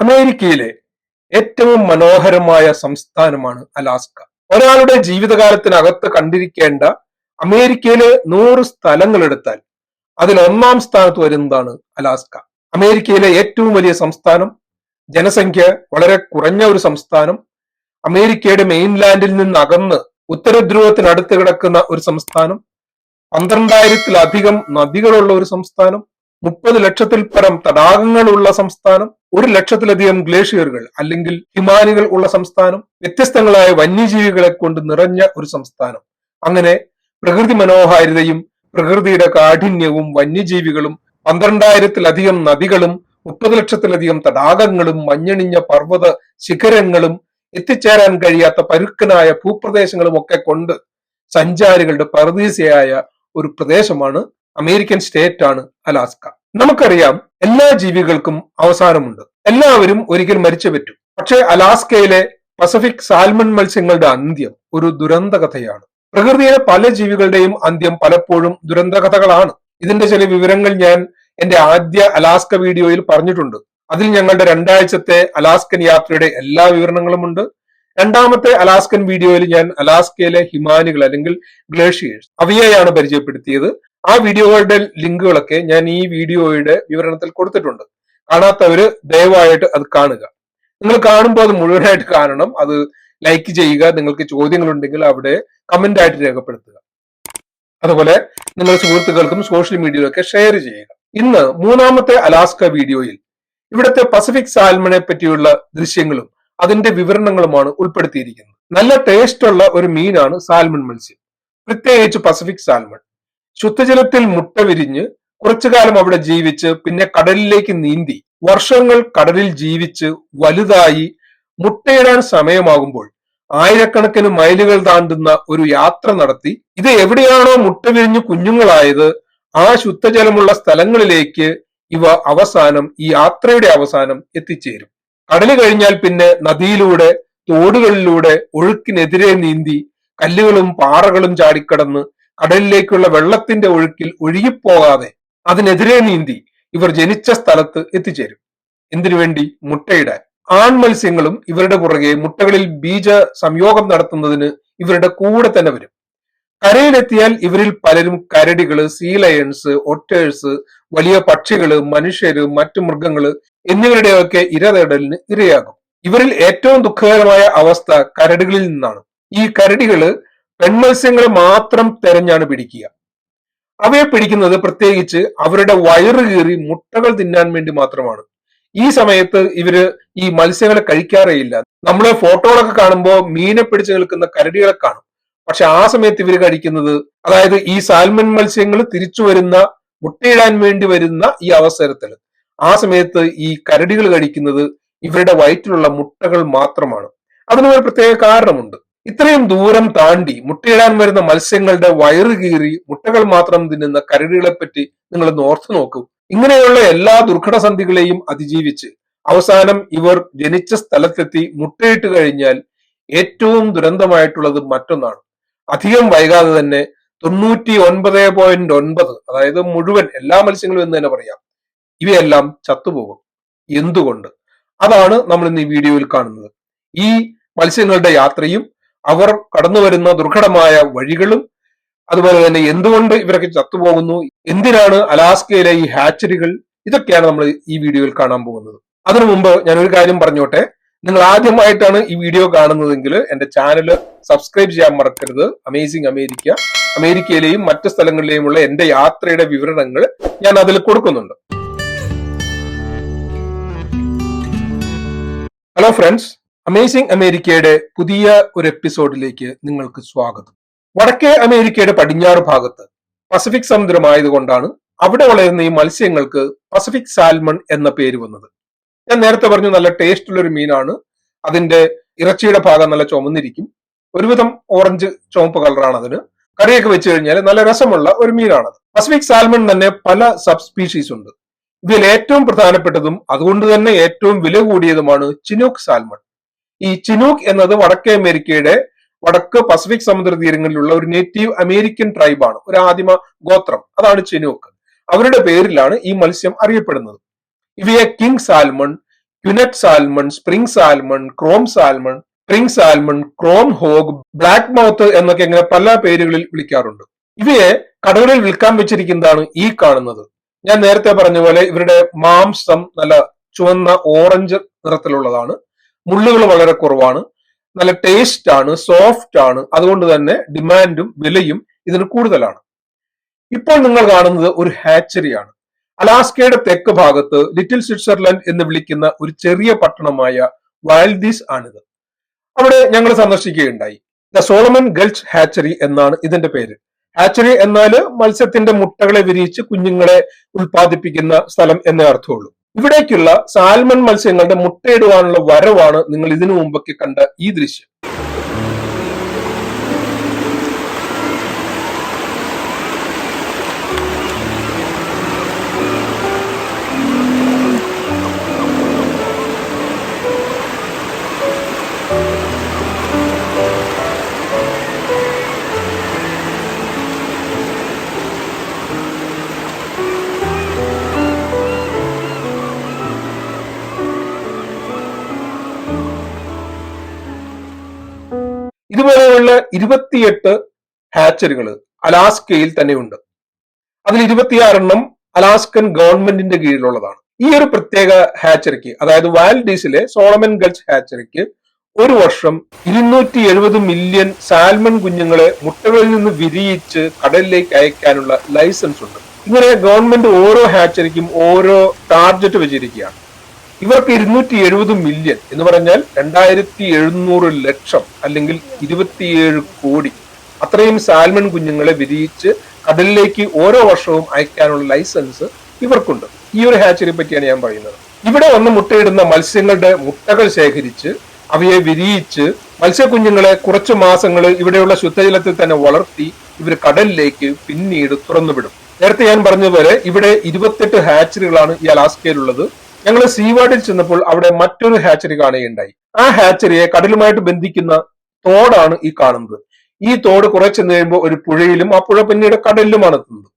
അമേരിക്കയിലെ ഏറ്റവും മനോഹരമായ സംസ്ഥാനമാണ് അലാസ്ക. ഒരാളുടെ ജീവിതകാലത്തിനകത്ത് കണ്ടിരിക്കേണ്ട അമേരിക്കയിലെ നൂറ് സ്ഥലങ്ങൾ എടുത്താൽ അതിൽ ഒന്നാം സ്ഥാനത്ത് വരുന്നതാണ് അലാസ്ക. അമേരിക്കയിലെ ഏറ്റവും വലിയ സംസ്ഥാനം ജനസംഖ്യ വളരെ കുറഞ്ഞ ഒരു സംസ്ഥാനം അമേരിക്കയുടെ മെയിൻലാൻഡിൽ നിന്ന് അകന്ന് ഉത്തരധ്രുവത്തിനടുത്ത് കിടക്കുന്ന ഒരു സംസ്ഥാനം പന്ത്രണ്ടായിരത്തിലധികം നദികളുള്ള ഒരു സംസ്ഥാനം മുപ്പത് ലക്ഷത്തിൽ പരം തടാകങ്ങളുള്ള സംസ്ഥാനം ഒരു ലക്ഷത്തിലധികം ഗ്ലേഷ്യറുകൾ അല്ലെങ്കിൽ ഹിമാനികൾ ഉള്ള സംസ്ഥാനം വ്യത്യസ്തങ്ങളായ വന്യജീവികളെ കൊണ്ട് നിറഞ്ഞ ഒരു സംസ്ഥാനം. അങ്ങനെ പ്രകൃതി മനോഹാരിതയും പ്രകൃതിയുടെ കാഠിന്യവും വന്യജീവികളും പന്ത്രണ്ടായിരത്തിലധികം നദികളും മുപ്പത് ലക്ഷത്തിലധികം തടാകങ്ങളും മഞ്ഞണിഞ്ഞ പർവത ശിഖരങ്ങളും എത്തിച്ചേരാൻ കഴിയാത്ത പരുക്കനായ ഭൂപ്രദേശങ്ങളും ഒക്കെ കൊണ്ട് സഞ്ചാരികളുടെ പ്രതീസയായ ഒരു പ്രദേശമാണ് അമേരിക്കൻ സ്റ്റേറ്റ് ആണ് അലാസ്ക. നമുക്കറിയാം എല്ലാ ജീവികൾക്കും അവസാനമുണ്ട്. എല്ലാവരും ഒരിക്കൽ മരിച്ചു പറ്റും. പക്ഷേ അലാസ്കയിലെ പസഫിക് സാൽമൺ മത്സ്യങ്ങളുടെ അന്ത്യം ഒരു ദുരന്ത കഥയാണ്. പ്രകൃതിയിലെ പല ജീവികളുടെയും അന്ത്യം പലപ്പോഴും ദുരന്ത കഥകളാണ്. ഇതിന്റെ ചില വിവരങ്ങൾ ഞാൻ എന്റെ ആദ്യ അലാസ്ക വീഡിയോയിൽ പറഞ്ഞിട്ടുണ്ട്. അതിൽ ഞങ്ങളുടെ രണ്ടാഴ്ചത്തെ അലാസ്കൻ യാത്രയുടെ എല്ലാ വിവരണങ്ങളും ഉണ്ട്. രണ്ടാമത്തെ അലാസ്കൻ വീഡിയോയിൽ ഞാൻ അലാസ്കയിലെ ഹിമാനികൾ അല്ലെങ്കിൽ ഗ്ലേഷ്യേഴ്സ് അവയെയാണ് പരിചയപ്പെടുത്തിയത്. ആ വീഡിയോകളുടെ ലിങ്കുകളൊക്കെ ഞാൻ ഈ വീഡിയോയുടെ വിവരണത്തിൽ കൊടുത്തിട്ടുണ്ട്. കാണാത്തവര് ദയവായിട്ട് അത് കാണുക. നിങ്ങൾ കാണുമ്പോൾ അത് മുഴുവനായിട്ട് കാണണം. അത് ലൈക്ക് ചെയ്യുക. നിങ്ങൾക്ക് ചോദ്യങ്ങളുണ്ടെങ്കിൽ അവിടെ കമന്റ് ആയിട്ട് രേഖപ്പെടുത്തുക. അതുപോലെ നിങ്ങളുടെ സുഹൃത്തുക്കൾക്കും സോഷ്യൽ മീഡിയയിലൊക്കെ ഷെയർ ചെയ്യുക. ഇന്ന് മൂന്നാമത്തെ അലാസ്ക വീഡിയോയിൽ ഇവിടുത്തെ പസഫിക് സാൽമണെ പറ്റിയുള്ള ദൃശ്യങ്ങളും അതിന്റെ വിവരണങ്ങളുമാണ് ഉൾപ്പെടുത്തിയിരിക്കുന്നത്. നല്ല ടേസ്റ്റ് ഉള്ള ഒരു മീനാണ് സാൽമൺ മത്സ്യം. പ്രത്യേകിച്ച് പസഫിക് സാൽമൺ. ശുദ്ധജലത്തിൽ മുട്ട വിരിഞ്ഞ് കുറച്ചു കാലം അവിടെ ജീവിച്ച് പിന്നെ കടലിലേക്ക് നീന്തി വർഷങ്ങൾ കടലിൽ ജീവിച്ച് വലുതായി മുട്ടയിടാൻ സമയമാകുമ്പോൾ ആയിരക്കണക്കിന് മൈലുകൾ താണ്ടുന്ന ഒരു യാത്ര നടത്തി. ഇത് എവിടെയാണോ മുട്ട വിരിഞ്ഞ് കുഞ്ഞുങ്ങളായത് ആ ശുദ്ധജലമുള്ള സ്ഥലങ്ങളിലേക്ക് ഇവ അവസാനം ഈ യാത്രയുടെ അവസാനം എത്തിച്ചേരും. കടൽ കഴിഞ്ഞാൽ പിന്നെ നദിയിലൂടെ തോടുകളിലൂടെ ഒഴുക്കിനെതിരെ നീന്തി കല്ലുകളും പാറകളും ചാടിക്കടന്ന് കടലിലേക്കുള്ള വെള്ളത്തിന്റെ ഒഴുക്കിൽ ഒഴുകിപ്പോകാതെ അതിനെതിരെ നീന്തി ഇവർ ജനിച്ച സ്ഥലത്ത് എത്തിച്ചേരും. എന്തിനു വേണ്ടി? മുട്ടയിടാൻ. ആൺ മത്സ്യങ്ങളും ഇവരുടെ പുറകെ മുട്ടകളിൽ ബീജ സംയോഗം നടത്തുന്നതിന് ഇവരുടെ കൂടെ തന്നെ വരും. കരയിലെത്തിയാൽ ഇവരിൽ പലരും കരടികൾ സീ ലയൺസ് ഒട്ടേഴ്സ് വലിയ പക്ഷികൾ മനുഷ്യര് മറ്റു മൃഗങ്ങൾ എന്നിവരുടെയൊക്കെ ഇരതേടലിന് ഇരയാകും. ഇവരിൽ ഏറ്റവും ദുഃഖകരമായ അവസ്ഥ കരടികളിൽ നിന്നാണ്. ഈ കരടികൾ പെൺമത്സ്യങ്ങളെ മാത്രം തെരഞ്ഞാണ് പിടിക്കുക. അവയെ പിടിക്കുന്നത് പ്രത്യേകിച്ച് അവരുടെ വയറ് കീറി മുട്ടകൾ തിന്നാൻ വേണ്ടി മാത്രമാണ്. ഈ സമയത്ത് ഇവർ ഈ മത്സ്യങ്ങളെ കഴിക്കാറേയില്ല. നമ്മൾ ഫോട്ടോകളൊക്കെ കാണുമ്പോൾ മീനെ പിടിച്ചു നിൽക്കുന്ന കരടികളെ കാണും. പക്ഷെ ആ സമയത്ത് ഇവർ കഴിക്കുന്നത് അതായത് ഈ സാൽമൺ മത്സ്യങ്ങൾ തിരിച്ചു വരുന്ന മുട്ടയിടാൻ വേണ്ടി വരുന്ന ഈ അവസരത്തിൽ ആ സമയത്ത് ഈ കരടികൾ കഴിക്കുന്നത് ഇവരുടെ വയറ്റിലുള്ള മുട്ടകൾ മാത്രമാണ്. അതിനൊരു പ്രത്യേക കാരണമുണ്ട്. ഇത്രയും ദൂരം താണ്ടി മുട്ടയിടാൻ വരുന്ന മത്സ്യങ്ങളുടെ വയറ് കീറി മുട്ടകൾ മാത്രം തിന്നുന്ന കരടികളെ പറ്റി നിങ്ങൾ ഓർത്തു നോക്കൂ. ഇങ്ങനെയുള്ള എല്ലാ ദുർഘടസന്ധികളെയും അതിജീവിച്ച് അവസാനം ഇവർ ജനിച്ച സ്ഥലത്തെത്തി മുട്ടയിട്ട് കഴിഞ്ഞാൽ ഏറ്റവും ദുരന്തമായിട്ടുള്ളത് മറ്റൊന്നാണ്. അധികം വൈകാതെ തന്നെ തൊണ്ണൂറ്റി ഒൻപത് പോയിന്റ് ഒൻപത് അതായത് മുഴുവൻ എല്ലാ മത്സ്യങ്ങളും എന്ന് തന്നെ പറയാം ഇവയെല്ലാം ചത്തുപോകും. എന്തുകൊണ്ട്? അതാണ് നമ്മൾ ഇന്ന് ഈ വീഡിയോയിൽ കാണുന്നത്. ഈ മത്സ്യങ്ങളുടെ യാത്രയും അവർ കടന്നു വരുന്ന ദുർഘടമായ വഴികളും അതുപോലെ തന്നെ എന്തുകൊണ്ട് ഇവരൊക്കെ ചത്തുപോകുന്നു എന്തിനാണ് അലാസ്കയിലെ ഈ ഹാച്ചറികൾ? ഇതൊക്കെയാണ് നമ്മൾ ഈ വീഡിയോയിൽ കാണാൻ പോകുന്നത്. അതിനു മുമ്പ് ഞാൻ ഒരു കാര്യം പറഞ്ഞോട്ടെ. നിങ്ങൾ ആദ്യമായിട്ടാണ് ഈ വീഡിയോ കാണുന്നതെങ്കിൽ എന്റെ ചാനൽ സബ്സ്ക്രൈബ് ചെയ്യാൻ മറക്കരുത്. അമേസിങ് അമേരിക്ക അമേരിക്കയിലെയും മറ്റ് സ്ഥലങ്ങളിലെയുമുള്ള എന്റെ യാത്രയുടെ വിവരണങ്ങൾ ഞാൻ അതിൽ കൊടുക്കുന്നുണ്ട്. ഹലോ ഫ്രണ്ട്സ് അമേസിംഗ് അമേരിക്കയുടെ പുതിയ ഒരു എപ്പിസോഡിലേക്ക് നിങ്ങൾക്ക് സ്വാഗതം. വടക്കേ അമേരിക്കയുടെ പടിഞ്ഞാറ് ഭാഗത്ത് പസഫിക് സമുദ്രമായതുകൊണ്ടാണ് അവിടെ വളരുന്ന ഈ മത്സ്യങ്ങൾക്ക് പസഫിക് സാൽമൺ എന്ന പേര് വന്നത്. ഞാൻ നേരത്തെ പറഞ്ഞു നല്ല ടേസ്റ്റ് ഉള്ള ഒരു മീനാണ്. അതിന്റെ ഇറച്ചിയുടെ ഭാഗം നല്ല ചുമന്നിരിക്കും. ഒരുവിധം ഓറഞ്ച് ചുവപ്പ് കളറാണ് അതിന്. കറിയൊക്കെ വെച്ച് കഴിഞ്ഞാൽ നല്ല രസമുള്ള ഒരു മീനാണത്. പസഫിക് സാൽമൺ തന്നെ പല സബ് സ്പീഷീസ് ഉണ്ട്. ഇതിൽ ഏറ്റവും പ്രധാനപ്പെട്ടതും അതുകൊണ്ട് തന്നെ ഏറ്റവും വില കൂടിയതുമാണ് ചിനോക് സാൽമൺ ഈ ചിനൂക്ക് എന്നത് വടക്കേ അമേരിക്കയുടെ വടക്ക് പസഫിക് സമുദ്ര തീരങ്ങളിലുള്ള ഒരു നേറ്റീവ് അമേരിക്കൻ ട്രൈബാണ് ഒരു ആദിമ ഗോത്രം. അതാണ് ചിനൂക്ക്. അവരുടെ പേരിലാണ് ഈ മത്സ്യം അറിയപ്പെടുന്നത്. ഇവയെ king salmon quinnat salmon spring salmon chrome salmon spring salmon chrome hog black mouth എന്നൊക്കെ ഇങ്ങനെ പല പേരുകളിൽ വിളിക്കാറുണ്ട്. ഇവയെ കടകളിൽ വിൽക്കാൻ വെച്ചിരിക്കുന്നതാണ് ഈ കാണുന്നത്. ഞാൻ നേരത്തെ പറഞ്ഞ പോലെ ഇവരുടെ മാംസം നല്ല ചുവന്ന ഓറഞ്ച് നിറത്തിലുള്ളതാണ്. മുള്ളുകൾ വളരെ കുറവാണ്. നല്ല ടേസ്റ്റ് ആണ് സോഫ്റ്റ് ആണ്. അതുകൊണ്ട് തന്നെ ഡിമാൻഡും വിലയും ഇതിന് കൂടുതലാണ്. ഇപ്പോൾ നിങ്ങൾ കാണുന്നത് ഒരു ഹാച്ചറിയാണ് അലാസ്കയുടെ തെക്ക് ഭാഗത്ത് ലിറ്റിൽ സ്വിറ്റ്സർലൻഡ് എന്ന് വിളിക്കുന്ന ഒരു ചെറിയ പട്ടണമായ വൈൽഡീസ് ആണിത്. അവിടെ ഞങ്ങൾ സന്ദർശിക്കുകയുണ്ടായി. ദ സോളമൻ ഗൾച്ച് ഹാച്ചറി എന്നാണ് ഇതിന്റെ പേര്. ഹാച്ചറി എന്നാൽ മത്സ്യത്തിന്റെ മുട്ടകളെ വിരിയിച്ച് കുഞ്ഞുങ്ങളെ ഉൽപ്പാദിപ്പിക്കുന്ന സ്ഥലം എന്നേ അർത്ഥമുള്ളൂ. ഇവിടേക്കുള്ള സാൽമൺ മത്സ്യങ്ങളുടെ മുട്ടയിടുവാനുള്ള വരവാണ് നിങ്ങൾ ഇതിനു മുമ്പൊക്കെ കണ്ട ഈ ദൃശ്യം. ഇരുപത്തിയെട്ട് ഹാച്ചറികൾ അലാസ്കയിൽ തന്നെയുണ്ട്. അതിൽ ഇരുപത്തിയാറെണ്ണം അലാസ്കൻ ഗവൺമെന്റിന്റെ കീഴിലുള്ളതാണ്. ഈ ഒരു പ്രത്യേക ഹാച്ചറിക്ക് അതായത് വാൽഡീസിലെ സോളമൻ ഗൾസ് ഹാച്ചറിക്ക് ഒരു വർഷം ഇരുന്നൂറ്റി എഴുപത് മില്യൺ സാൽമൺ കുഞ്ഞുങ്ങളെ മുട്ടകളിൽ നിന്ന് വിരിയിച്ച് കടലിലേക്ക് അയക്കാനുള്ള ലൈസൻസ് ഉണ്ട്. ഇങ്ങനെ ഗവൺമെന്റ് ഓരോ ഹാച്ചറിക്കും ഓരോ ടാർജറ്റ് വെച്ചിരിക്കുകയാണ്. ഇവർക്ക് ഇരുന്നൂറ്റി എഴുപത് മില്യൺ എന്ന് പറഞ്ഞാൽ രണ്ടായിരത്തി എഴുന്നൂറ് ലക്ഷം അല്ലെങ്കിൽ ഇരുപത്തിയേഴ് കോടി. അത്രയും സാൽമൺ കുഞ്ഞുങ്ങളെ വിരിയിച്ച് കടലിലേക്ക് ഓരോ വർഷവും അയക്കാനുള്ള ലൈസൻസ് ഇവർക്കുണ്ട്. ഈ ഒരു ഹാച്ചറിയെ പറ്റിയാണ് ഞാൻ പറയുന്നത്. ഇവിടെ വന്ന് മുട്ടയിടുന്ന മത്സ്യങ്ങളുടെ മുട്ടകൾ ശേഖരിച്ച് അവയെ വിരിയിച്ച് മത്സ്യക്കുഞ്ഞുങ്ങളെ കുറച്ച് മാസങ്ങൾ ഇവിടെയുള്ള ശുദ്ധജലത്തിൽ തന്നെ വളർത്തി ഇവർ കടലിലേക്ക് പിന്നീട് തുറന്നുവിടും. നേരത്തെ ഞാൻ പറഞ്ഞതുപോലെ ഇവിടെ ഇരുപത്തെട്ട് ഹാച്ചറികളാണ് ഈ അലാസ്കയിലുള്ളത് ഞങ്ങൾ സീവാർഡിൽ ചെന്നപ്പോൾ അവിടെ മറ്റൊരു ഹാച്ചറി കാണുകയുണ്ടായി. ആ ഹാച്ചറിയെ കടലുമായിട്ട് ബന്ധിക്കുന്ന തോടാണ് ഈ കാണുന്നത്. ഈ തോട് കുറെ ചെന്ന് കഴിയുമ്പോൾ ഒരു പുഴയിലും ആ പുഴ പിന്നീട് കടലിലുമാണ് എത്തുന്നത്.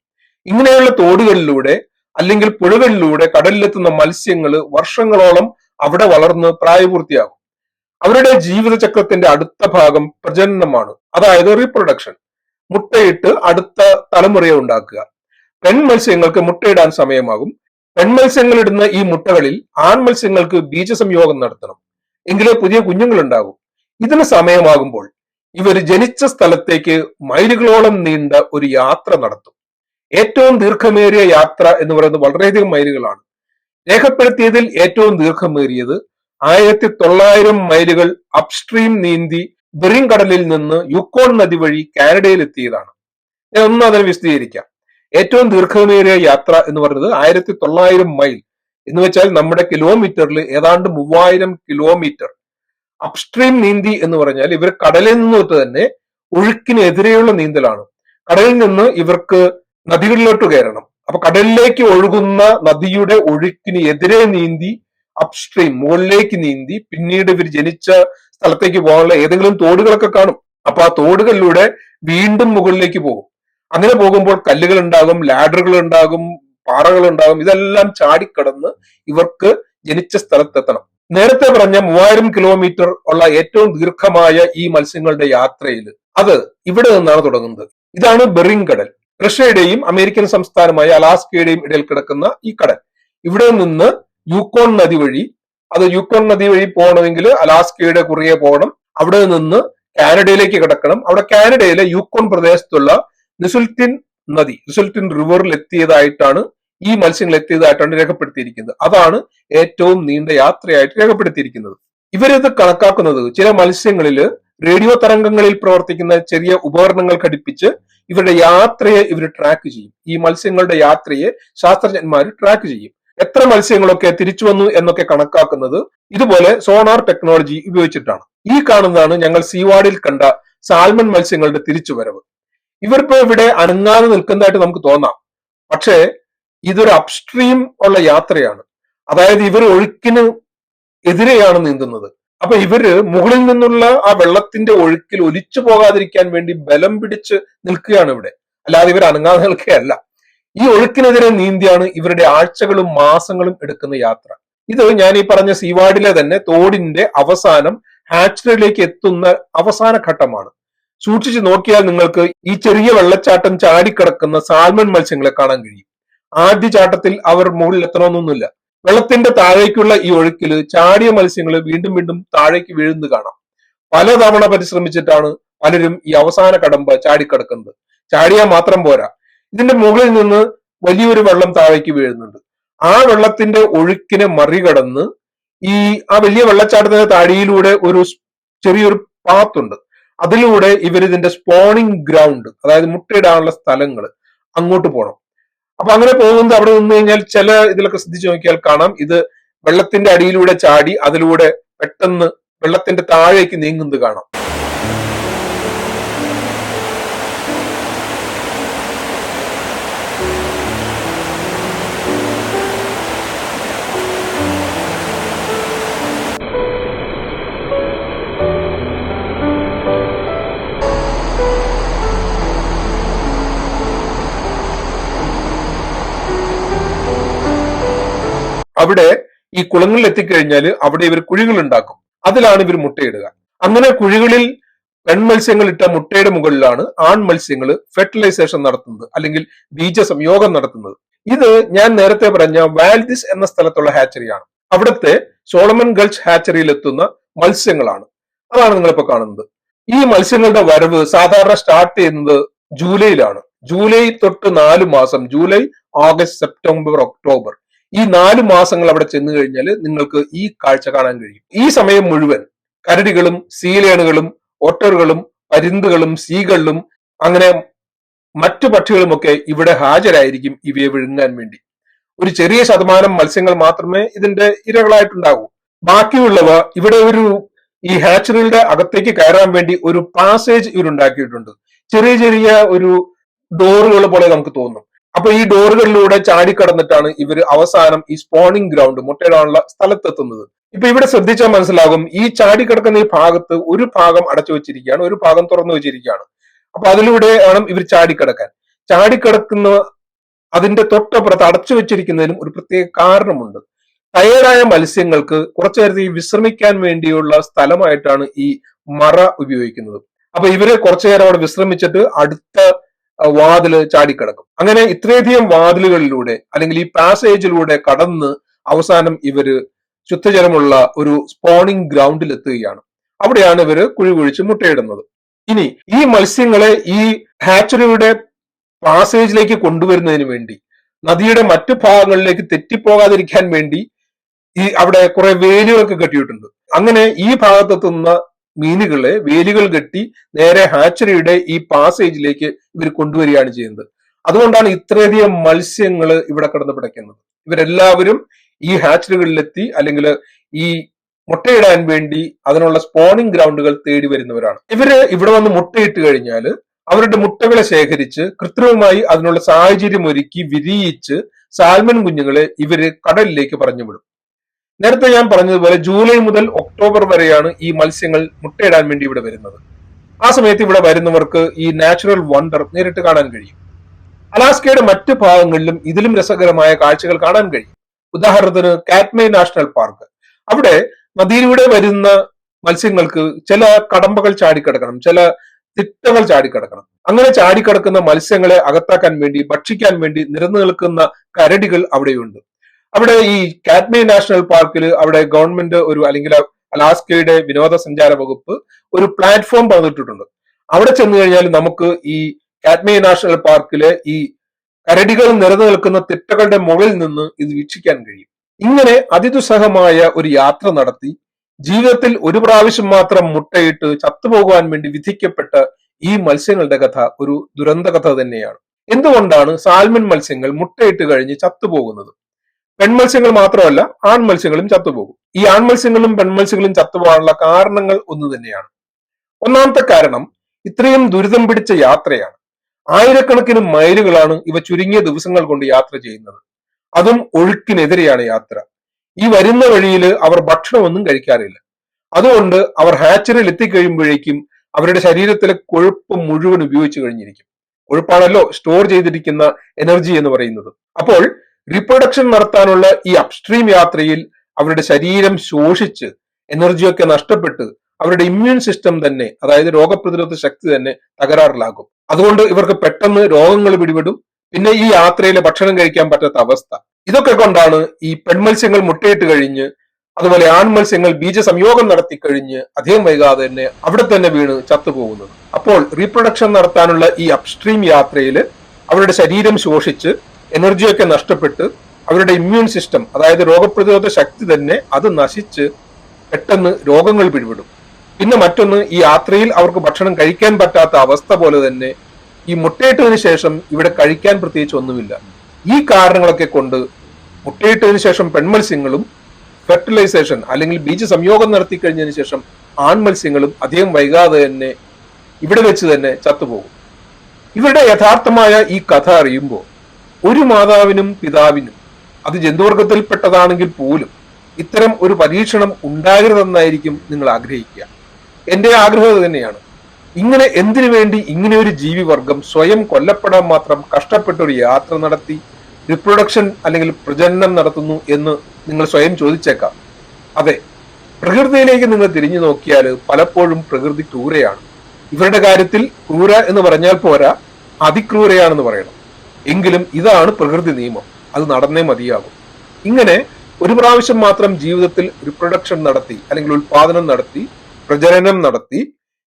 ഇങ്ങനെയുള്ള തോടുകളിലൂടെ അല്ലെങ്കിൽ പുഴകളിലൂടെ കടലിലെത്തുന്ന മത്സ്യങ്ങൾ വർഷങ്ങളോളം അവിടെ വളർന്ന് പ്രായപൂർത്തിയാകും. അവരുടെ ജീവിതചക്രത്തിന്റെ അടുത്ത ഭാഗം പ്രജനനമാണ് അതായത് റീപ്രൊഡക്ഷൻ മുട്ടയിട്ട് അടുത്ത തലമുറയെ ഉണ്ടാക്കുക. പെൺ മത്സ്യങ്ങൾക്ക് മുട്ടയിടാൻ സമയമാകും. പെൺമത്സ്യങ്ങൾ ഇടുന്ന ഈ മുട്ടകളിൽ ആൺമത്സ്യങ്ങൾക്ക് ബീജസംയോഗം നടത്തണം. എങ്കിലേ പുതിയ കുഞ്ഞുങ്ങൾ ഉണ്ടാകും ഇതിന് സമയമാകുമ്പോൾ ഇവർ ജനിച്ച സ്ഥലത്തേക്ക് മൈലുകളോളം നീണ്ട ഒരു യാത്ര നടത്തും. ഏറ്റവും ദീർഘമേറിയ യാത്ര എന്ന് പറയുന്നത് വളരെയധികം മൈലുകളാണ്. രേഖപ്പെടുത്തിയതിൽ ഏറ്റവും ദീർഘമേറിയത് ആയിരത്തി തൊള്ളായിരം മൈലുകൾ അപ്സ്ട്രീം നീന്തി ബെറിംഗ് കടലിൽ നിന്ന് യുക്കോൺ നദി വഴി കാനഡയിൽ എത്തിയതാണ് ഞാൻ ഒന്ന് അതിനെ വിശദീകരിക്കാം. ഏറ്റവും ദീർഘമേറിയ യാത്ര എന്ന് പറയുന്നത് ആയിരത്തി തൊള്ളായിരം മൈൽ. എന്ന് വെച്ചാൽ നമ്മുടെ കിലോമീറ്ററിൽ ഏതാണ്ട് മൂവായിരം കിലോമീറ്റർ. അപ്സ്ട്രീം നീന്തി എന്ന് പറഞ്ഞാൽ ഇവർ കടലിൽ നിന്ന് തൊട്ട് തന്നെ ഒഴുക്കിനെതിരെയുള്ള നീന്തലാണ്. കടലിൽ നിന്ന് ഇവർക്ക് നദികളിലോട്ട് കയറണം. അപ്പൊ കടലിലേക്ക് ഒഴുകുന്ന നദിയുടെ ഒഴുക്കിന് എതിരെ നീന്തി അപ്സ്ട്രീം മുകളിലേക്ക് നീന്തി പിന്നീട് ഇവർ ജനിച്ച സ്ഥലത്തേക്ക് പോകാനുള്ള ഏതെങ്കിലും തോടുകളൊക്കെ കാണും. അപ്പൊ ആ തോടുകളിലൂടെ വീണ്ടും മുകളിലേക്ക് പോകും. അങ്ങനെ പോകുമ്പോൾ കല്ലുകൾ ഉണ്ടാകും ലാഡറുകൾ ഉണ്ടാകും പാറകൾ ഉണ്ടാകും ഇതെല്ലാം ചാടിക്കടന്ന് ഇവർക്ക് ജനിച്ച സ്ഥലത്തെത്തണം നേരത്തെ പറഞ്ഞ മൂവായിരം കിലോമീറ്റർ ഉള്ള ഏറ്റവും ദീർഘമായ ഈ മത്സ്യങ്ങളുടെ യാത്രയിൽ അത് ഇവിടെ നിന്നാണ് തുടങ്ങുന്നത്. ഇതാണ് ബെറിംഗ് കടൽ റഷ്യയുടെയും അമേരിക്കൻ സംസ്ഥാനമായ അലാസ്കയുടെയും ഇടയിൽ കിടക്കുന്ന ഈ കടൽ. ഇവിടെ നിന്ന് യൂക്കോൺ നദി വഴി അത് യൂക്കോൺ നദി വഴി പോകണമെങ്കിൽ അലാസ്കയുടെ കുറിയെ പോകണം. അവിടെ നിന്ന് കാനഡയിലേക്ക് കിടക്കണം. അവിടെ കാനഡയിലെ യൂക്കോൺ പ്രദേശത്തുള്ള നിസുൽറ്റിൻ നദി റിസൾട്ടിൻ റിവറിൽ എത്തിയതായിട്ടാണ് ഈ മത്സ്യങ്ങൾ എത്തിയതായിട്ടാണ് രേഖപ്പെടുത്തിയിരിക്കുന്നത്. അതാണ് ഏറ്റവും നീണ്ട യാത്രയായിട്ട് രേഖപ്പെടുത്തിയിരിക്കുന്നത്. ഇവരിത് കണക്കാക്കുന്നത് ചില മത്സ്യങ്ങളിൽ റേഡിയോ തരംഗങ്ങളിൽ പ്രവർത്തിക്കുന്ന ചെറിയ ഉപകരണങ്ങൾ ഘടിപ്പിച്ച് ഇവരുടെ യാത്രയെ ഇവർ ട്രാക്ക് ചെയ്യും. ഈ മത്സ്യങ്ങളുടെ യാത്രയെ ശാസ്ത്രജ്ഞന്മാർ ട്രാക്ക് ചെയ്യും. എത്ര മത്സ്യങ്ങളൊക്കെ തിരിച്ചു വന്നു എന്നൊക്കെ കണക്കാക്കുന്നത് ഇതുപോലെ സോണാർ ടെക്നോളജി ഉപയോഗിച്ചിട്ടാണ്. ഈ കാണുന്നതാണ് ഞങ്ങൾ സീവാർഡിൽ കണ്ട സാൽമൺ മത്സ്യങ്ങളുടെ തിരിച്ചുവരവ്. ഇവരിപ്പോ ഇവിടെ അനങ്ങാതെ നിൽക്കുന്നതായിട്ട് നമുക്ക് തോന്നാം. പക്ഷേ ഇതൊരു അപ്സ്ട്രീം ഉള്ള യാത്രയാണ്. അതായത് ഇവർ ഒഴുക്കിന് എതിരെയാണ് നീന്തുന്നത്. അപ്പൊ ഇവർ മുകളിൽ നിന്നുള്ള ആ വെള്ളത്തിന്റെ ഒഴുക്കിൽ ഒലിച്ചു പോകാതിരിക്കാൻ വേണ്ടി ബലം പിടിച്ച് നിൽക്കുകയാണ് ഇവിടെ. അല്ലാതെ ഇവർ അനങ്ങാതെ നിൽക്കുകയല്ല. ഈ ഒഴുക്കിനെതിരെ നീന്തിയാണ് ഇവരുടെ ആഴ്ചകളും മാസങ്ങളും എടുക്കുന്ന യാത്ര. ഇത് ഞാൻ ഈ പറഞ്ഞ സീവാർഡിലെ തന്നെ തോടിന്റെ അവസാനം ഹാച്ചറിയിലേക്ക് എത്തുന്ന അവസാന ഘട്ടമാണ്. സൂക്ഷിച്ചു നോക്കിയാൽ നിങ്ങൾക്ക് ഈ ചെറിയ വെള്ളച്ചാട്ടം ചാടിക്കിടക്കുന്ന സാൽമൺ മത്സ്യങ്ങളെ കാണാൻ കഴിയും. ആദ്യ ചാട്ടത്തിൽ അവർ മുകളിൽ എത്തണമെന്നൊന്നുമില്ല. വെള്ളത്തിന്റെ താഴേക്കുള്ള ഈ ഒഴുക്കിൽ ചാടിയ മത്സ്യങ്ങൾ വീണ്ടും വീണ്ടും താഴേക്ക് വീഴുന്നു കാണാം. പലതവണ പരിശ്രമിച്ചിട്ടാണ് പലരും ഈ അവസാന കടമ്പ ചാടിക്കിടക്കുന്നത്. ചാടിയാൽ മാത്രം പോരാ. ഇതിന്റെ മുകളിൽ നിന്ന് വലിയൊരു വെള്ളം താഴേക്ക് വീഴുന്നുണ്ട്. ആ വെള്ളത്തിന്റെ ഒഴുക്കിനെ മറികടന്ന് ഈ ആ വലിയ വെള്ളച്ചാട്ടത്തിന്റെ താടിയിലൂടെ ഒരു ചെറിയൊരു പാത്തുണ്ട് അതിലൂടെ ഇവർ ഇതിന്റെ സ്പോണിംഗ് ഗ്രൗണ്ട് അതായത് മുട്ടയിടാനുള്ള സ്ഥലങ്ങൾ അങ്ങോട്ട് പോകണം അപ്പൊ അങ്ങനെ പോകുന്നത് അവിടെ നിന്ന് കഴിഞ്ഞാൽ ചില ഇതിലൊക്കെ ശ്രദ്ധിച്ചു നോക്കിയാൽ കാണാം. ഇത് വെള്ളത്തിന്റെ അടിയിലൂടെ ചാടി അതിലൂടെ പെട്ടെന്ന് വെള്ളത്തിന്റെ താഴേക്ക് നീങ്ങുന്നത് കാണാം. അവിടെ ഈ കുളങ്ങളിൽ എത്തിക്കഴിഞ്ഞാൽ അവിടെ ഇവർ കുഴികൾ ഉണ്ടാക്കും അതിലാണ് ഇവർ മുട്ടയിടുക. അങ്ങനെ കുഴികളിൽ പെൺമത്സ്യങ്ങൾ ഇട്ട മുട്ടയുടെ മുകളിലാണ് ആൺ മത്സ്യങ്ങൾ ഫെർട്ടിലൈസേഷൻ നടത്തുന്നത് അല്ലെങ്കിൽ ബീജ സംയോഗം നടത്തുന്നത്. ഇത് ഞാൻ നേരത്തെ പറഞ്ഞ വാൽദിസ് എന്ന സ്ഥലത്തുള്ള ഹാച്ചറിയാണ്. അവിടുത്തെ സോളമൻ ഗൾച്ച് ഹാച്ചറിയിൽ എത്തുന്ന മത്സ്യങ്ങളാണ്. അതാണ് നിങ്ങളിപ്പോ കാണുന്നത്. ഈ മത്സ്യങ്ങളുടെ വരവ് സാധാരണ സ്റ്റാർട്ട് ചെയ്യുന്നത് ജൂലൈയിലാണ്. ജൂലൈ തൊട്ട് നാല് മാസം ജൂലൈ ഓഗസ്റ്റ് സെപ്റ്റംബർ ഒക്ടോബർ. ഈ നാല് മാസങ്ങൾ അവിടെ ചെന്ന് കഴിഞ്ഞാൽ നിങ്ങൾക്ക് ഈ കാഴ്ച കാണാൻ കഴിയും. ഈ സമയം മുഴുവൻ കരടികളും സീലേണുകളും ഒട്ടറുകളും പരുന്തുകളും സീകളിലും അങ്ങനെ മറ്റു പക്ഷികളുമൊക്കെ ഇവിടെ ഹാജരായിരിക്കും ഇവയെ വിഴുങ്ങാൻ വേണ്ടി. ഒരു ചെറിയ ശതമാനം മത്സ്യങ്ങൾ മാത്രമേ ഇതിന്റെ ഇരകളായിട്ടുണ്ടാകൂ ബാക്കിയുള്ളവ ഇവിടെ ഒരു ഈ ഹാച്ചറിയുടെ അകത്തേക്ക് കയറാൻ വേണ്ടി ഒരു പാസേജ് ഇവരുണ്ടാക്കിയിട്ടുണ്ട്. ചെറിയ ചെറിയ ഒരു ഡോറുകൾ പോലെ നമുക്ക് തോന്നും. അപ്പൊ ഈ ഡോറുകളിലൂടെ ചാടിക്കടന്നിട്ടാണ് ഇവർ അവസാനം ഈ സ്പോണിംഗ് ഗ്രൗണ്ട് മുട്ടയിടാനുള്ള സ്ഥലത്തെത്തുന്നത്. ഇപ്പൊ ഇവിടെ ശ്രദ്ധിച്ചാൽ മനസ്സിലാകും ഈ ചാടിക്കിടക്കുന്ന ഈ ഭാഗത്ത് ഒരു ഭാഗം അടച്ചു വെച്ചിരിക്കുകയാണ് ഒരു ഭാഗം തുറന്നു വെച്ചിരിക്കുകയാണ്. അപ്പൊ അതിലൂടെ വേണം ഇവർ ചാടിക്കിടക്കാൻ. ചാടിക്കിടക്കുന്ന അതിന്റെ തൊട്ടപ്പുറത്ത് അടച്ചു വെച്ചിരിക്കുന്നതിനും ഒരു പ്രത്യേക കാരണമുണ്ട്. ടയേർഡായ മത്സ്യങ്ങൾക്ക് കുറച്ചു നേരത്തേക്ക് വിശ്രമിക്കാൻ വേണ്ടിയുള്ള സ്ഥലമായിട്ടാണ് ഈ മറ ഉപയോഗിക്കുന്നത്. അപ്പൊ ഇവരെ കുറച്ചു നേരം അവിടെ വിശ്രമിച്ചിട്ട് അടുത്ത വാതിൽ ചാടിക്കിടക്കും. അങ്ങനെ ഇത്രയധികം വാതിലുകളിലൂടെ അല്ലെങ്കിൽ ഈ പാസേജിലൂടെ കടന്ന് അവസാനം ഇവർ ശുദ്ധജലമുള്ള ഒരു സ്പോണിംഗ് ഗ്രൗണ്ടിൽ എത്തുകയാണ്. അവിടെയാണ് ഇവർ കുഴി കുഴിച്ച് മുട്ടയിടുന്നത്. ഇനി ഈ മത്സ്യങ്ങളെ ഈ ഹാച്ചറിയുടെ പാസേജിലേക്ക് കൊണ്ടുവരുന്നതിന് വേണ്ടി നദിയുടെ മറ്റു ഭാഗങ്ങളിലേക്ക് തെറ്റിപ്പോകാതിരിക്കാൻ വേണ്ടി ഈ അവിടെ കുറെ വേലികളൊക്കെ കെട്ടിയിട്ടുണ്ട്. അങ്ങനെ ഈ ഭാഗത്തെത്തുന്ന മീനുകളെ വേലികൾ കെട്ടി നേരെ ഹാച്ചറിയുടെ ഈ പാസേജിലേക്ക് ഇവർ കൊണ്ടുവരികയാണ് ചെയ്യുന്നത്. അതുകൊണ്ടാണ് ഇത്രയധികം മത്സ്യങ്ങൾ ഇവിടെ കിടന്ന് പിടയ്ക്കുന്നത്. ഇവരെല്ലാവരും ഈ ഹാച്ചറികളിലെത്തി അല്ലെങ്കിൽ ഈ മുട്ടയിടാൻ വേണ്ടി അതിനുള്ള സ്പോണിംഗ് ഗ്രൗണ്ടുകൾ തേടി വരുന്നവരാണ്. ഇവർ ഇവിടെ വന്ന് മുട്ടയിട്ട് കഴിഞ്ഞാൽ അവരുടെ മുട്ടകളെ ശേഖരിച്ച് കൃത്രിമമായി അതിനുള്ള സാഹചര്യം ഒരുക്കി വിരിയിച്ച് സാൽമൺ കുഞ്ഞുങ്ങളെ ഇവർ കടലിലേക്ക് പറഞ്ഞു വിടും നേരത്തെ ഞാൻ പറഞ്ഞതുപോലെ ജൂലൈ മുതൽ ഒക്ടോബർ വരെയാണ് ഈ മത്സ്യങ്ങൾ മുട്ടയിടാൻ വേണ്ടി ഇവിടെ വരുന്നത്. ആ സമയത്ത് ഇവിടെ വരുന്നവർക്ക് ഈ നാച്ചുറൽ വണ്ടർ നേരിട്ട് കാണാൻ കഴിയും. അലാസ്കയുടെ മറ്റു ഭാഗങ്ങളിലും ഇതിലും രസകരമായ കാഴ്ചകൾ കാണാൻ കഴിയും. ഉദാഹരണത്തിന് കാറ്റ്മേ നാഷണൽ പാർക്ക്. അവിടെ നദിയിലൂടെ വരുന്ന മത്സ്യങ്ങൾക്ക് ചില കടമ്പകൾ ചാടിക്കിടക്കണം ചില തിട്ടകൾ ചാടിക്കിടക്കണം. അങ്ങനെ ചാടിക്കിടക്കുന്ന മത്സ്യങ്ങളെ അകത്താക്കാൻ വേണ്ടി ഭക്ഷിക്കാൻ വേണ്ടി നിരന്നു നിൽക്കുന്ന കരടികൾ അവിടെയുണ്ട്. അവിടെ ഈ കാറ്റ്മേ നാഷണൽ പാർക്കിൽ അവിടെ ഗവൺമെന്റ് ഒരു അല്ലെങ്കിൽ അലാസ്കയുടെ വിനോദസഞ്ചാര വകുപ്പ് ഒരു പ്ലാറ്റ്ഫോം പറഞ്ഞിട്ടുണ്ട് അവിടെ ചെന്ന് കഴിഞ്ഞാൽ നമുക്ക് ഈ കാറ്റ്മേ നാഷണൽ പാർക്കിലെ ഈ കരടികൾ നിരന്നു നിൽക്കുന്ന തിട്ടകളുടെ മുകളിൽ നിന്ന് ഇത് വീക്ഷിക്കാൻ കഴിയും. ഇങ്ങനെ അതിദുസ്സഹമായ ഒരു യാത്ര നടത്തി ജീവിതത്തിൽ ഒരു പ്രാവശ്യം മാത്രം മുട്ടയിട്ട് ചത്തുപോകുവാൻ വേണ്ടി വിധിക്കപ്പെട്ട ഈ മത്സ്യങ്ങളുടെ കഥ ഒരു ദുരന്ത കഥ തന്നെയാണ്. എന്തുകൊണ്ടാണ് സാൽമൺ മത്സ്യങ്ങൾ മുട്ടയിട്ട് കഴിഞ്ഞ് ചത്തുപോകുന്നത്? പെൺമത്സ്യങ്ങൾ മാത്രമല്ല ആൺമത്സ്യങ്ങളും ചത്തുപോകും. ഈ ആൺമത്സ്യങ്ങളും പെൺമത്സ്യങ്ങളും ചത്തുപോകാനുള്ള കാരണങ്ങൾ ഒന്ന് തന്നെയാണ്. ഒന്നാമത്തെ കാരണം ഇത്രയും ദുരിതം പിടിച്ച യാത്രയാണ്. ആയിരക്കണക്കിന് മൈലുകളാണ് ഇവ ചുരുങ്ങിയ ദിവസങ്ങൾ കൊണ്ട് യാത്ര ചെയ്യുന്നത്. അതും ഒഴുക്കിനെതിരെയാണ് യാത്ര. ഈ വരുന്ന വഴിയിൽ അവർ ഭക്ഷണമൊന്നും കഴിക്കാറില്ല. അതുകൊണ്ട് അവർ ഹാച്ചറിൽ എത്തിക്കഴിയുമ്പോഴേക്കും അവരുടെ ശരീരത്തിലെ കൊഴുപ്പ് മുഴുവൻ ഉപയോഗിച്ചു കഴിഞ്ഞിരിക്കും. കൊഴുപ്പാണല്ലോ സ്റ്റോർ ചെയ്തിരിക്കുന്ന എനർജി എന്ന് പറയുന്നത്. അപ്പോൾ റീപ്രൊഡക്ഷൻ നടത്താനുള്ള ഈ അപ്സ്ട്രീം യാത്രയിൽ അവരുടെ ശരീരം ശോഷിച്ച് എനർജിയൊക്കെ നഷ്ടപ്പെട്ട് അവരുടെ ഇമ്മ്യൂൺ സിസ്റ്റം തന്നെ അതായത് രോഗപ്രതിരോധ ശക്തി തന്നെ തകരാറിലാകും. അതുകൊണ്ട് ഇവർക്ക് പെട്ടെന്ന് രോഗങ്ങൾ പിടിപെടും. പിന്നെ ഈ യാത്രയിൽ ഭക്ഷണം കഴിക്കാൻ പറ്റാത്ത അവസ്ഥ. ഇതൊക്കെ കൊണ്ടാണ് ഈ പെൺമത്സ്യങ്ങൾ മുട്ടയിട്ട് കഴിഞ്ഞ് അതുപോലെ ആൺമത്സ്യങ്ങൾ ബീജ സംയോഗം നടത്തി കഴിഞ്ഞ് അധികം വൈകാതെ തന്നെ അവിടെ തന്നെ വീണ് ചത്തുപോകുന്നത്. അപ്പോൾ റീപ്രൊഡക്ഷൻ നടത്താനുള്ള ഈ അപ്സ്ട്രീം യാത്രയിൽ അവരുടെ ശരീരം ശോഷിച്ച് എനർജിയൊക്കെ നഷ്ടപ്പെട്ട് അവരുടെ ഇമ്മ്യൂൺ സിസ്റ്റം അതായത് രോഗപ്രതിരോധ ശക്തി തന്നെ അത് നശിച്ച് പെട്ടെന്ന് രോഗങ്ങൾ പിടിപെടും. പിന്നെ മറ്റൊന്ന് ഈ യാത്രയിൽ അവർക്ക് ഭക്ഷണം കഴിക്കാൻ പറ്റാത്ത അവസ്ഥ പോലെ തന്നെ ഈ മുട്ടയിട്ടതിന് ശേഷം ഇവിടെ കഴിക്കാൻ പ്രത്യേകിച്ച് ഒന്നുമില്ല. ഈ കാരണങ്ങളൊക്കെ കൊണ്ട് മുട്ടയിട്ടതിന് ശേഷം പെൺമത്സ്യങ്ങളും ഫെർട്ടിലൈസേഷൻ അല്ലെങ്കിൽ ബീജ സംയോഗം നടത്തി കഴിഞ്ഞതിന് ശേഷം ആൺമത്സ്യങ്ങളും അധികം വൈകാതെ തന്നെ ഇവിടെ വെച്ച് തന്നെ ചത്തുപോകും. ഇവരുടെ യഥാർത്ഥമായ ഈ കഥ അറിയുമ്പോൾ ഒരു മാതാവിനും പിതാവിനും അത് ജന്തുവർഗത്തിൽപ്പെട്ടതാണെങ്കിൽ പോലും ഇത്തരം ഒരു പരീക്ഷണം ഉണ്ടാകരുതെന്നായിരിക്കും നിങ്ങൾ ആഗ്രഹിക്കുക. എന്റെ ആഗ്രഹം തന്നെയാണ്. ഇങ്ങനെ എന്തിനു വേണ്ടി ഇങ്ങനെ ഒരു ജീവിവർഗം സ്വയം കൊല്ലപ്പെടാൻ മാത്രം കഷ്ടപ്പെട്ട ഒരു യാത്ര നടത്തി റിപ്രൊഡക്ഷൻ അല്ലെങ്കിൽ പ്രജനനം നടത്തുന്നു എന്ന് നിങ്ങൾ സ്വയം ചോദിച്ചേക്കാം. അതെ പ്രകൃതിയിലേക്ക് നിങ്ങൾ തിരിഞ്ഞു നോക്കിയാൽ പലപ്പോഴും പ്രകൃതി ക്രൂരയാണ്. ഇവരുടെ കാര്യത്തിൽ ക്രൂര എന്ന് പറഞ്ഞാൽ പോരാ അതിക്രൂരയാണെന്ന് പറയണം. എങ്കിലും ഇതാണ് പ്രകൃതി നിയമം. അത് നടന്നേ മതിയാകും ഇങ്ങനെ ഒരു പ്രാവശ്യം മാത്രം ജീവിതത്തിൽ റിപ്രൊഡക്ഷൻ നടത്തി അല്ലെങ്കിൽ ഉൽപാദനം നടത്തി പ്രജനനം നടത്തി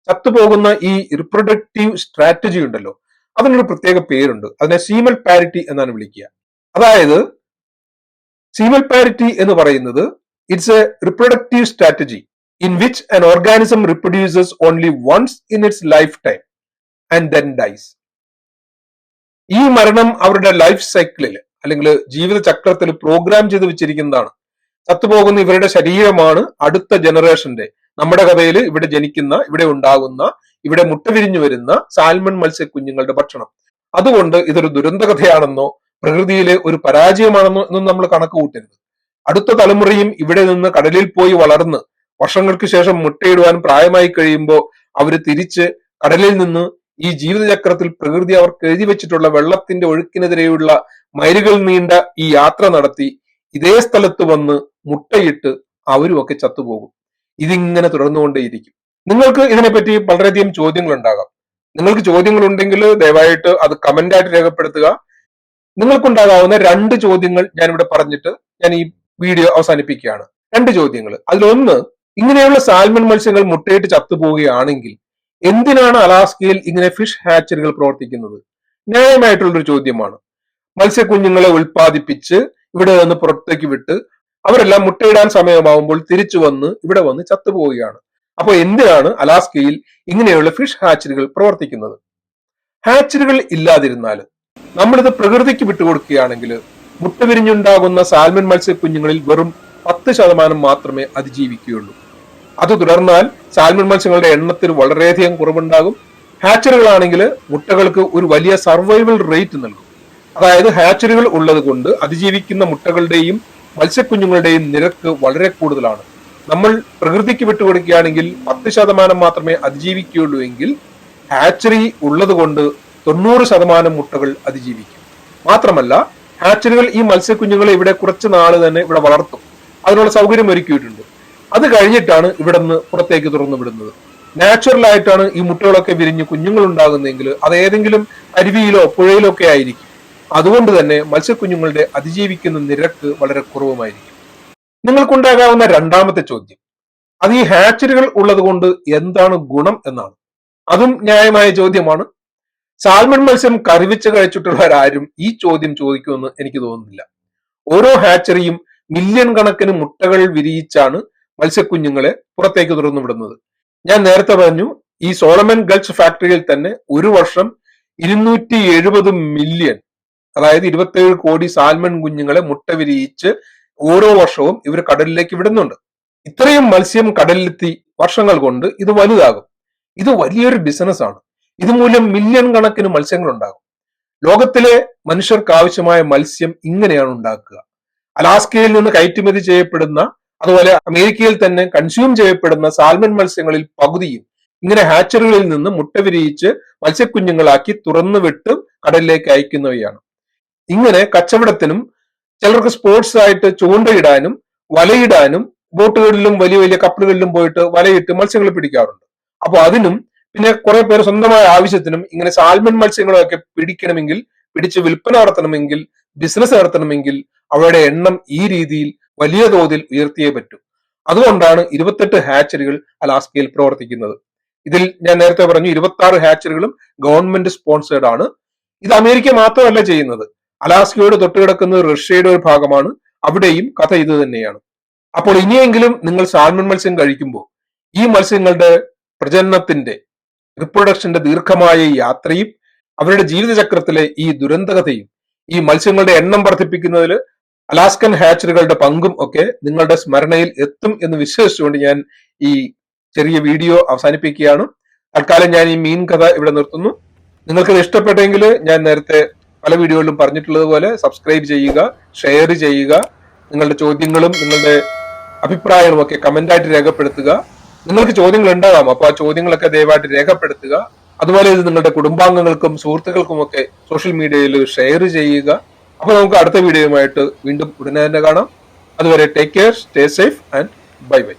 ചത്തുപോകുന്ന ഈ റിപ്രൊഡക്റ്റീവ് സ്ട്രാറ്റജി ഉണ്ടല്ലോ അതിനൊരു പ്രത്യേക പേരുണ്ട്. അതിനെ സീമൽ പാരിറ്റി എന്നാണ് വിളിക്കുക. അതായത് സീമൽ പാരിറ്റി എന്ന് പറയുന്നത് it's a reproductive strategy in which an organism reproduces only once in its life time and then dies ഈ മരണം അവരുടെ ലൈഫ് സൈക്കിളിൽ അല്ലെങ്കിൽ ജീവിത ചക്രത്തിൽ പ്രോഗ്രാം ചെയ്ത് വെച്ചിരിക്കുന്നതാണ്. ചത്തുപോകുന്ന ഇവരുടെ ശരീരമാണ് അടുത്ത ജനറേഷന്റെ നമ്മുടെ കഥയിൽ ഇവിടെ ജനിക്കുന്ന ഇവിടെ ഉണ്ടാകുന്ന ഇവിടെ മുട്ട വിരിഞ്ഞു വരുന്ന സാൽമൺ മത്സ്യക്കുഞ്ഞുങ്ങളുടെ ഭക്ഷണം. അതുകൊണ്ട് ഇതൊരു ദുരന്ത കഥയാണെന്നോ പ്രകൃതിയിലെ ഒരു പരാജയമാണെന്നോ എന്നും നമ്മൾ കണക്ക് കൂട്ടരുത്. അടുത്ത തലമുറയും ഇവിടെ നിന്ന് കടലിൽ പോയി വളർന്ന് വർഷങ്ങൾക്ക് ശേഷം മുട്ടയിടുവാൻ പ്രായമായി കഴിയുമ്പോൾ അവർ തിരിച്ച് കടലിൽ നിന്ന് ഈ ജീവിതചക്രത്തിൽ പ്രകൃതി അവർക്ക് എഴുതി വെച്ചിട്ടുള്ള വെള്ളത്തിന്റെ ഒഴുക്കിനെതിരെയുള്ള മൈലുകൾ നീണ്ട ഈ യാത്ര നടത്തി ഇതേ സ്ഥലത്ത് വന്ന് മുട്ടയിട്ട് അവരും ഒക്കെ ചത്തുപോകും. ഇതിങ്ങനെ തുടർന്നുകൊണ്ടേയിരിക്കും. നിങ്ങൾക്ക് ഇതിനെപ്പറ്റി വളരെയധികം ചോദ്യങ്ങൾ ഉണ്ടാകാം നിങ്ങൾക്ക് ചോദ്യങ്ങൾ ഉണ്ടെങ്കിൽ ദയവായിട്ട് അത് കമന്റ് ആയിട്ട് രേഖപ്പെടുത്തുക. നിങ്ങൾക്കുണ്ടാകാവുന്ന രണ്ട് ചോദ്യങ്ങൾ ഞാൻ ഇവിടെ പറഞ്ഞിട്ട് ഞാൻ ഈ വീഡിയോ അവസാനിപ്പിക്കുകയാണ്. രണ്ട് ചോദ്യങ്ങൾ. അതിലൊന്ന് ഇങ്ങനെയുള്ള സാൽമൺ മത്സ്യങ്ങൾ മുട്ടയിട്ട് ചത്തുപോവുകയാണെങ്കിൽ എന്തിനാണ് അലാസ്കയിൽ ഇങ്ങനെ ഫിഷ് ഹാച്ചറികൾ പ്രവർത്തിക്കുന്നത്? ന്യായമായിട്ടുള്ളൊരു ചോദ്യമാണ്. മത്സ്യക്കുഞ്ഞുങ്ങളെ ഉൽപ്പാദിപ്പിച്ച് ഇവിടെ നിന്ന് പുറത്തേക്ക് വിട്ട് അവരെല്ലാം മുട്ടയിടാൻ സമയമാവുമ്പോൾ തിരിച്ചു വന്ന് ഇവിടെ വന്ന് ചത്തുപോവുകയാണ്. അപ്പോൾ എന്തിനാണ് അലാസ്കയിൽ ഇങ്ങനെയുള്ള ഫിഷ് ഹാച്ചറികൾ പ്രവർത്തിക്കുന്നത്? ഹാച്ചറികൾ ഇല്ലാതിരുന്നാൽ നമ്മളിത് പ്രകൃതിക്ക് വിട്ടുകൊടുക്കുകയാണെങ്കിൽ മുട്ട വിരിഞ്ഞുണ്ടാകുന്ന സാൽമൺ മത്സ്യക്കുഞ്ഞുങ്ങളിൽ വെറും പത്ത് ശതമാനം മാത്രമേ അതിജീവിക്കുകയുള്ളൂ. അത് തുടർന്നാൽ സാൽമൺ മത്സ്യങ്ങളുടെ എണ്ണത്തിൽ വളരെയധികം കുറവുണ്ടാകും. ഹാച്ചറികളാണെങ്കിൽ മുട്ടകൾക്ക് ഒരു വലിയ സർവൈവൽ റേറ്റ് നൽകും. അതായത് ഹാച്ചറികൾ ഉള്ളത് കൊണ്ട് അതിജീവിക്കുന്ന മുട്ടകളുടെയും മത്സ്യക്കുഞ്ഞുങ്ങളുടെയും നിരക്ക് വളരെ കൂടുതലാണ്. നമ്മൾ പ്രകൃതിക്ക് വിട്ടുകൊടുക്കുകയാണെങ്കിൽ പത്ത് ശതമാനം മാത്രമേ അതിജീവിക്കുകയുള്ളൂ എങ്കിൽ ഹാച്ചറി ഉള്ളത് കൊണ്ട് തൊണ്ണൂറ് ശതമാനം മുട്ടകൾ അതിജീവിക്കും. മാത്രമല്ല ഹാച്ചറികൾ ഈ മത്സ്യക്കുഞ്ഞുങ്ങളെ ഇവിടെ കുറച്ച് നാൾ തന്നെ ഇവിടെ വളർത്തും. അതിനുള്ള സൗകര്യം ഒരുക്കിയിട്ടുണ്ട്. അത് കഴിഞ്ഞിട്ടാണ് ഇവിടെ നിന്ന് പുറത്തേക്ക് തുറന്നു വിടുന്നത്. നാച്ചുറൽ ആയിട്ടാണ് ഈ മുട്ടകളൊക്കെ വിരിഞ്ഞ് കുഞ്ഞുങ്ങൾ ഉണ്ടാകുന്നതെങ്കിൽ അത് ഏതെങ്കിലും അരുവിയിലോ പുഴയിലോ ഒക്കെ ആയിരിക്കും. അതുകൊണ്ട് തന്നെ മത്സ്യക്കുഞ്ഞുങ്ങളുടെ അതിജീവിക്കുന്ന നിരക്ക് വളരെ കുറവുമായിരിക്കും. നിങ്ങൾക്കുണ്ടാകാവുന്ന രണ്ടാമത്തെ ചോദ്യം. അത് ഈ ഹാച്ചറികൾ ഉള്ളത് കൊണ്ട് എന്താണ് ഗുണം എന്നാണ്. അതും ന്യായമായ ചോദ്യമാണ്. സാൽമൺ മത്സ്യം കറിവെച്ച് കഴിച്ചിട്ടുള്ളവരാരും ഈ ചോദ്യം ചോദിക്കുമെന്ന് എനിക്ക് തോന്നുന്നില്ല. ഓരോ ഹാച്ചറിയും മില്യൺ കണക്കിന് മുട്ടകൾ വിരിയിച്ചാണ് മത്സ്യക്കുഞ്ഞുങ്ങളെ പുറത്തേക്ക് തുറന്നു വിടുന്നത്. ഞാൻ നേരത്തെ പറഞ്ഞു ഈ സോളമൻ ഗൾഫ് ഫാക്ടറിയിൽ തന്നെ ഒരു വർഷം ഇരുന്നൂറ്റി എഴുപത് മില്യൺ അതായത് ഇരുപത്തേഴ് കോടി സാൽമൺ കുഞ്ഞുങ്ങളെ മുട്ട വിരിയിച്ച് ഓരോ വർഷവും ഇവർ കടലിലേക്ക് വിടുന്നുണ്ട്. ഇത്രയും മത്സ്യം കടലിലെത്തി വർഷങ്ങൾ കൊണ്ട് ഇത് വലുതാകും. ഇത് വലിയൊരു ബിസിനസ് ആണ് ഇതുമൂലം മില്യൺ കണക്കിന് മത്സ്യങ്ങൾ ഉണ്ടാകും ലോകത്തിലെ മനുഷ്യർക്ക് ആവശ്യമായ മത്സ്യം ഇങ്ങനെയാണ് ഉണ്ടാക്കുക. അലാസ്കയിൽ നിന്ന് കയറ്റുമതി ചെയ്യപ്പെടുന്ന അതുപോലെ അമേരിക്കയിൽ തന്നെ കൺസ്യൂം ചെയ്യപ്പെടുന്ന സാൽമൺ മത്സ്യങ്ങളിൽ പകുതിയും ഇങ്ങനെ ഹാച്ചറികളിൽ നിന്ന് മുട്ട വിരിയിച്ച് മത്സ്യക്കുഞ്ഞുങ്ങളാക്കി തുറന്നു വിട്ട് കടലിലേക്ക് അയക്കുന്നവയാണ്. ഇങ്ങനെ കച്ചവടത്തിനും ചിലർക്ക് സ്പോർട്സ് ആയിട്ട് ചൂണ്ടയിടാനും വലയിടാനും ബോട്ടുകളിലും വലിയ വലിയ കപ്പലുകളിലും പോയിട്ട് വലയിട്ട് മത്സ്യങ്ങൾ പിടിക്കാറുണ്ട്. അപ്പോൾ അതിനും പിന്നെ കുറെ പേര് സ്വന്തമായ ആവശ്യത്തിനും ഇങ്ങനെ സാൽമൺ മത്സ്യങ്ങളൊക്കെ പിടിക്കണമെങ്കിൽ പിടിച്ച് വിൽപ്പന നടത്തണമെങ്കിൽ ബിസിനസ് നടത്തണമെങ്കിൽ അവയുടെ എണ്ണം ഈ രീതിയിൽ വലിയ തോതിൽ ഉയർത്തിയേ പറ്റൂ. അതുകൊണ്ടാണ് ഇരുപത്തെട്ട് ഹാച്ചറികൾ അലാസ്കയിൽ പ്രവർത്തിക്കുന്നത്. ഇതിൽ ഞാൻ നേരത്തെ പറഞ്ഞു ഇരുപത്തി ആറ് ഹാച്ചറികളും ഗവൺമെന്റ് സ്പോൺസേഡ് ആണ്. ഇത് അമേരിക്ക മാത്രമല്ല ചെയ്യുന്നത്. അലാസ്കയോട് തൊട്ടുകിടക്കുന്നത് റഷ്യയുടെ ഒരു ഭാഗമാണ്. അവിടെയും കഥ ഇത് തന്നെയാണ്. അപ്പോൾ ഇനിയെങ്കിലും നിങ്ങൾ സാൽമൺ മത്സ്യം കഴിക്കുമ്പോൾ ഈ മത്സ്യങ്ങളുടെ പ്രജനനത്തിന്റെ റിപ്രൊഡക്ഷന്റെ ദീർഘമായ യാത്രയും അവരുടെ ജീവിതചക്രത്തിലെ ഈ ദുരന്തകഥയും ഈ മത്സ്യങ്ങളുടെ എണ്ണം വർദ്ധിപ്പിക്കുന്നതിൽ അലാസ്കൻ ഹാച്ചറികളുടെ പങ്കും ഒക്കെ നിങ്ങളുടെ സ്മരണയിൽ എത്തും എന്ന് വിശ്വസിച്ചുകൊണ്ട് ഞാൻ ഈ ചെറിയ വീഡിയോ അവസാനിപ്പിക്കുകയാണ്. തൽക്കാലം ഞാൻ ഈ മീൻ കഥ ഇവിടെ നിർത്തുന്നു. നിങ്ങൾക്കത് ഇഷ്ടപ്പെട്ടെങ്കിൽ ഞാൻ നേരത്തെ പല വീഡിയോകളിലും പറഞ്ഞിട്ടുള്ളതുപോലെ സബ്സ്ക്രൈബ് ചെയ്യുക ഷെയർ ചെയ്യുക നിങ്ങളുടെ ചോദ്യങ്ങളും നിങ്ങളുടെ അഭിപ്രായങ്ങളും ഒക്കെ കമന്റായിട്ട് രേഖപ്പെടുത്തുക. നിങ്ങൾക്ക് ചോദ്യങ്ങൾ ഉണ്ടാകാം അപ്പോൾ ആ ചോദ്യങ്ങളൊക്കെ ദയവായിട്ട് രേഖപ്പെടുത്തുക. അതുപോലെ ഇത് നിങ്ങളുടെ കുടുംബാംഗങ്ങൾക്കും സുഹൃത്തുക്കൾക്കും ഒക്കെ സോഷ്യൽ മീഡിയയിൽ ഷെയർ ചെയ്യുക. അപ്പൊ നമുക്ക് അടുത്ത വീഡിയോയുമായിട്ട് വീണ്ടും ഉടനെ തന്നെ കാണാം. അതുവരെ take care stay safe and bye bye